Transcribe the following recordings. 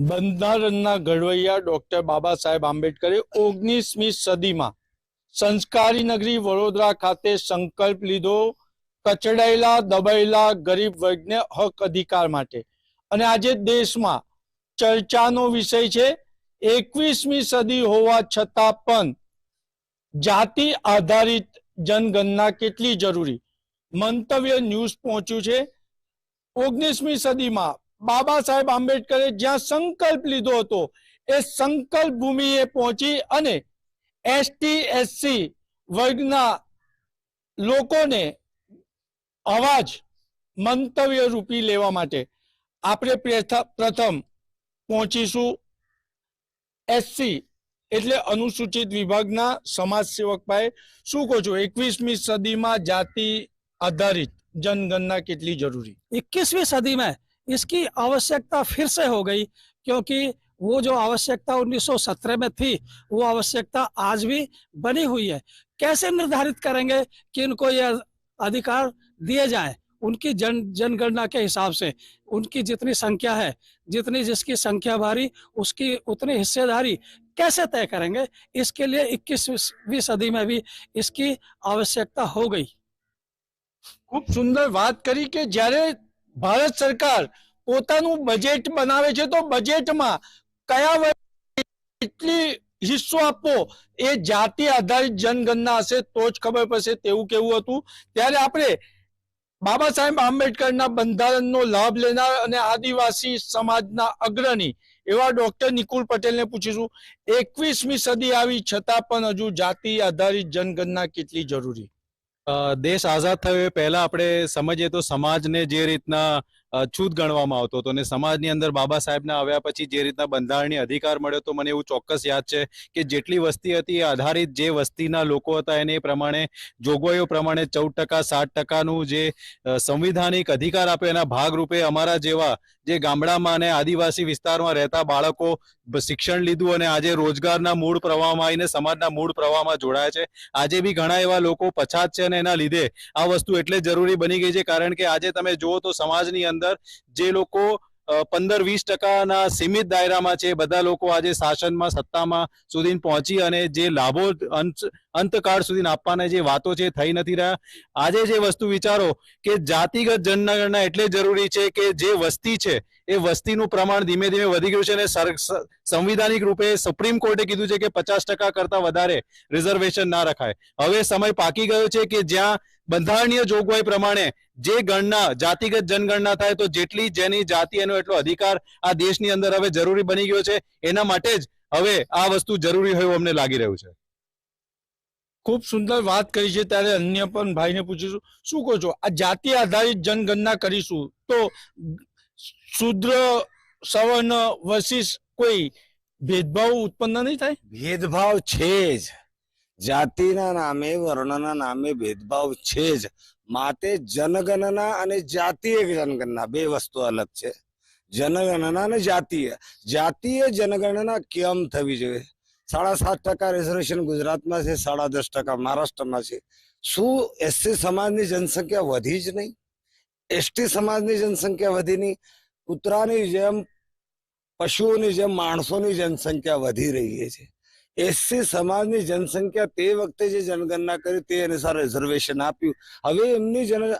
બંધારણના ઘડવૈયા ડોક્ટર બાબા સાહેબ આંબેડકરે ઓગણીસમી સદીમાં સંસ્કારી નગરી વડોદરા ખાતે સંકલ્પ લીધો, કચડાયેલા, દબાયેલા ગરીબ વર્ગને હક અધિકાર માટે. અને આજે દેશમાં ચર્ચાનો વિષય છે, એકવીસમી સદી હોવા છતાં પણ જાતિ આધારિત જનગણના કેટલી જરૂરી? મંતવ્ય ન્યૂઝ પહોંચ્યું છે. ઓગણીસમી સદીમાં બાબા સાહેબ આંબેડકરે જ્યાં સંકલ્પ લીધો હતો, એ સંકલ્પ ભૂમિએ પહોંચી અને એસટી, એસસી વર્ગના લોકોને અવાજ મંતવ્ય રૂપી લેવા માટે આપણે પ્રથમ પહોંચીશું એસસી એટલે અનુસૂચિત વિભાગના સમાજ સેવક પાસે શું કહો છો? એકવીસમી સદીમાં જાતિ આધારિત જનગણના કેટલી જરૂરી? એકવીસમી સદીમાં इसकी आवश्यकता फिर से हो गई, क्योंकि वो जो आवश्यकता 1917 में थी, वो आवश्यकता आज भी बनी हुई है। कैसे निर्धारित करेंगे कि इनको ये अधिकार दिए जाए? उनकी जन, जनगणना के हिसाब से। उनकी जितनी संख्या है, जितनी जिसकी संख्या भारी, उसकी उतनी हिस्सेदारी कैसे तय करेंगे? इसके लिए इक्कीसवीं सदी में भी इसकी आवश्यकता हो गई। खूब सुंदर बात करी कि जयरे ભારત સરકાર પોતાનું બજેટ બનાવે છે તો બજેટમાં કયા વર્ગ કેટલી હિસ્સો આપવો એ જાતિ આધારિત જનગણના હશે તો જ ખબર પડશે તેવું કેવું હતું. ત્યારે આપણે બાબા સાહેબ આંબેડકરના બંધારણનો લાભ લેનાર અને આદિવાસી સમાજના અગ્રણી એવા ડોક્ટર નિકુલ પટેલને પૂછીશું. એકવીસમી સદી આવી છતાં પણ હજુ જાતિ આધારિત જનગણના કેટલી જરૂરી? દેશ આઝાદ થયો એ પહેલા આપણે સમજીએ તો સમાજને જે રીતના છૂત ગણવામાં આવતો હતો અને સમાજની અંદર બાબા સાહેબના આવ્યા પછી જે રીતના બંધારણીય અધિકાર મળ્યો તો મને એવું ચોક્કસ યાદ છે કે જેટલી વસ્તી હતી એ આધારિત જે વસ્તીના લોકો હતા એને પ્રમાણે જોગવાઈઓ પ્રમાણે ચૌદ ટકા, સાત ટકાનું જે સંવિધાનિક અધિકાર આપ્યો એના ભાગરૂપે અમારા જેવા જે ગામડામાં અને આદિવાસી વિસ્તારમાં રહેતા બાળકો શિક્ષણ લીધું અને આજે રોજગારના મૂળ પ્રવાહમાં આવીને સમાજના મૂળ પ્રવાહમાં જોડાયા છે. આજે બી ઘણા એવા લોકો પછાત છે અને એના લીધે આ વસ્તુ એટલે જરૂરી બની ગઈ છે કારણ કે આજે તમે જુઓ તો સમાજની અંદર જે લોકો પંદર વીસ ટકાના સીમિત દાયરામાં છે, બધા લોકો આજે શાસનમાં, સત્તામાં સુધી પહોંચી અને જે લાભો અંત, અંતકાળ સુધી આપવાના જે વાતો છે થઈ નથી રહ્યા. આજે જે વસ્તુ વિચારો કે જાતિગત જનગણના એટલે જરૂરી છે કે જે વસ્તી છે એ વસ્તીનું પ્રમાણ ધીમે ધીમે વધી ગયું છે અને સંવિધાનિક રૂપે સુપ્રીમ કોર્ટે કીધું છે કે પચાસ ટકા કરતા વધારે રિઝર્વેશન ના રખાય. હવે સમય પાકી ગયો છે કે જ્યાં બંધારણીય જોગવાઈ પ્રમાણે જે ગણના, જાતિગત જનગણના થાય તો જેટલી જેની જાતિ એનો એટલો અધિકાર આ દેશની અંદર હવે જરૂરી બની ગયો છે. એના માટે જ હવે આ વસ્તુ જરૂરી હોય અમને લાગી રહ્યું છે. ખૂબ સુંદર વાત કરી છે. ત્યારે અન્ય પણ ભાઈને પૂછીશું શું કહો છો? આ જાતિ આધારિત જનગણના કરીશું તો શુદ્ર સવર્ણ વર્સિસ કોઈ ભેદભાવ ઉત્પન્ન નહીં થાય? ભેદભાવ છે જ. જાતિના નામે, વર્ણના નામે ભેદભાવ છે જ. માટે જનગણના અને જાતીય જનગણના બે વસ્તુ અલગ છે. જનગણના અને જાતીય. જાતીય જનગણના કેમ થવી જોઈએ? સાડા સાત ટકા રિઝર્વેશન ગુજરાતમાં છે, સાડા દસ ટકા મહારાષ્ટ્રમાં છે. શું એસસી સમાજની જનસંખ્યા વધી જ નહીં? એસટી સમાજની જનસંખ્યા વધીની, કૂતરાની જેમ, પશુઓની જેમ, માણસોની જનસંખ્યા વધી રહી છે. એસસી સમાજની જનસંખ્યા તે વખતે જે જનગણના કરી તે અનુસાર રિઝર્વેશન આપ્યું. હવે એમની જન,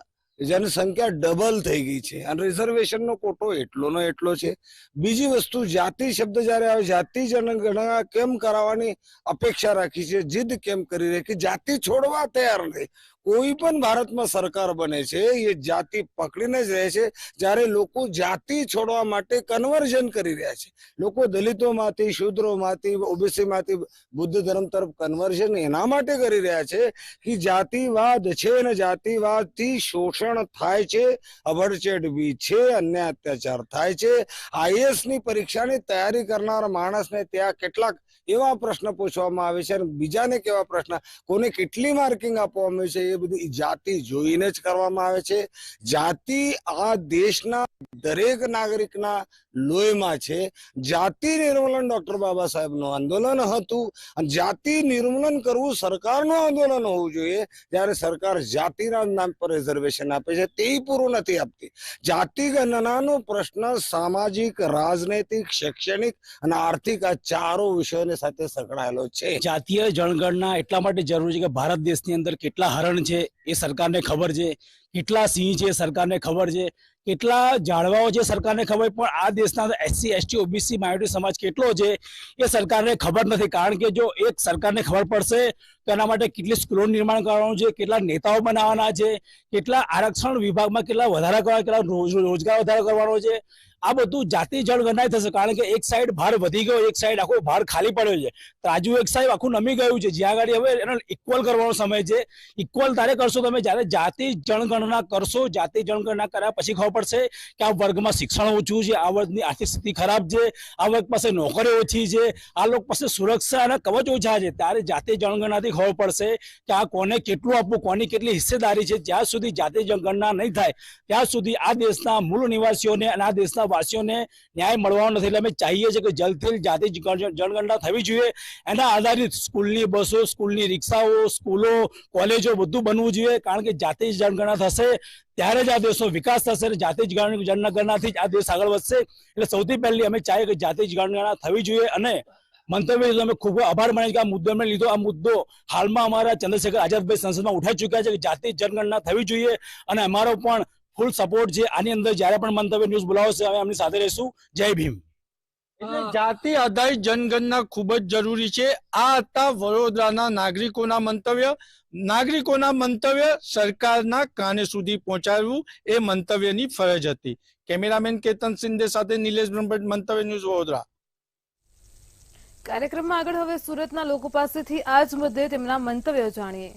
જનસંખ્યા ડબલ થઈ ગઈ છે. અને રિઝર્વેશનનો કોટો એટલો નો એટલો છે. બીજી વસ્તુ, જાતિ શબ્દ જ્યારે આવે, જાતિ જનગણના કેમ કરાવવાની અપેક્ષા રાખી છે? જીદ કેમ કરી રહી? કે જાતિ છોડવા તૈયાર નથી. કોઈ પણ ભારતમાં સરકાર બને છે, એ જાતિ પકડીને જ રહે છે, જ્યારે લોકો જાતિ છોડવા માટે કન્વર્ઝન કરી રહ્યા છે. લોકો દલિતોમાંથી, શૂદ્રોમાંથી, ઓબીસીમાંથી, બુદ્ધ ધર્મ તરફ કન્વર્ઝન એના માટે કરી રહ્યા છે કે જાતિવાદ છે અને જાતિવાદથી શોષણ થાય છે અભડચેડ બી છે, અન્ય અત્યાચાર થાય છે. આઈએસની પરીક્ષાની તૈયારી કરનાર માણસને ત્યાં કેટલાક એવા પ્રશ્ન પૂછવામાં આવે છે અને બીજાને કેવા પ્રશ્ન? કોને કેટલી માર્કિંગ આપવામાં આવે છે? બધું જાતિ જોઈને જ કરવામાં આવે છે. જાતિ આ દેશના દરેક નાગરિકના લોહીમાં છે. જાતિ નિર્મૂલન ડોક્ટર બાબા સાહેબનું આંદોલન હતું. અને જાતિ નિર્મૂલન કરવું સરકારનું આંદોલન હોવું જોઈએ. ત્યારે સરકાર જાતિના નામ પર રિઝર્વેશન આપે છે, તે પૂરું નથી આપતી. જાતિ ગણનાનો પ્રશ્ન સામાજિક, રાજનૈતિક, શૈક્ષણિક અને આર્થિક આ ચારો વિષયોની સાથે સંકળાયેલો છે. જાતીય જનગણના એટલા માટે જરૂરી છે કે ભારત દેશની અંદર કેટલા હરણ છે એ સરકારને ખબર છે. કેટલા સિંહ છે સરકારને ખબર છે. કેટલા જાળવાઓ છે સરકારને ખબર? પણ આ દેશના એસસી, એસટી, ઓબીસી માઇનોરિટી સમાજ કેટલો છે એ સરકારને ખબર નથી. કારણ કે જો એક સરકારને ખબર પડશે તો એના માટે કેટલી સ્કૂલો નિર્માણ કરવાનું છે, કેટલા નેતાઓ બનાવવાના છે, કેટલા આરક્ષણ વિભાગમાં કેટલા વધારા કરવા, કેટલા રોજગાર વધારો કરવાનો છે. આ બધું જાતિ જનગણના થશે, કારણ કે એક સાઈડ ભાર વધી ગયો, એક સાઈડ આખો ભાર ખાલી પડ્યો છે. ત્રાજુ એક સાઈડ આખું નમી ગયું છે, જ્યાં આગળ હવે એને ઇક્વલ કરવાનો સમય છે. ઇક્વલ તારે કરશો તમે, જ્યારે જાતિ જનગણના કરશો, જાતિ જનગણના કર્યા પછી ખબર પડશે કે આ વર્ગમાં શિક્ષણ ઓછું છે, આ વર્ગની આર્થિક સ્થિતિ ખરાબ છે, આ વર્ગ પાસે નોકરી ઓછી છે, આ લોકો પાસે સુરક્ષા અને કવચ ઓછા છે. ત્યારે જાતિ જનગણનાથી ખબર પડશે કે આ કોને કેટલું આપવું, કોની કેટલી હિસ્સેદારી છે, જ્યાં સુધી જાતિ જનગણના નહીં થાય, ત્યાં સુધી આ દેશના મૂળ નિવાસીઓને અને આ દેશના વાસીઓને ન્યાય મળવાનો નથી. એટલે અમે ચાહીએ છીએ કે જલ્દથી જાતિ જનગણના થવી જોઈએ. એના આધારિત સ્કૂલની બસો, સ્કૂલની રિક્ષાઓ, સ્કૂલો, કોલેજો બધું બનવું જોઈએ, કારણ કે જાતિ જનગણના થશે, ત્યારે જ આ દેશનો વિકાસ થશે અને જાતિ જનગણનાથી જ આ દેશ આગળ વધશે. એટલે સૌથી પહેલી અમે ચાહીએ કે જાતિ જનગણના થવી જોઈએ અને મંતવ્ય લીધું અમે ખૂબ આભાર માની કે આ મુદ્દો અમે લીધો. આ મુદ્દો હાલમાં અમારા ચંદ્રશેખર આઝાદભાઈ સંસદમાં ઉઠાઈ ચૂક્યા છે કે જાતિ જનગણના થવી જોઈએ અને અમારો પણ ફૂલ સપોર્ટ છે. આની અંદર જ્યારે પણ મંતવ્ય ન્યૂઝ બોલાવશે અમે એમની સાથે રહીશું. જય ભીમ. જાતિ આધારિત જનગણના ખૂબ જ જરૂરી છે. આ હતા વડોદરાના નાગરિકોના મંતવ્ય. નાગરિકોના મંતવ્ય સરકારના કાને સુધી પહોંચાડવું એ મંતવ્યની ફરજ હતી. કેમેરામેન કેતન સિંધે સાથે નિલેશ બ્રહ્મભટ્ટ, મંતવ્ય ન્યૂઝ વડોદરા. કાર્યક્રમમાં આગળ હવે સુરતના લોકો પાસેથી આ જ મુદ્દે તેમના મંતવ્યો જાણીએ.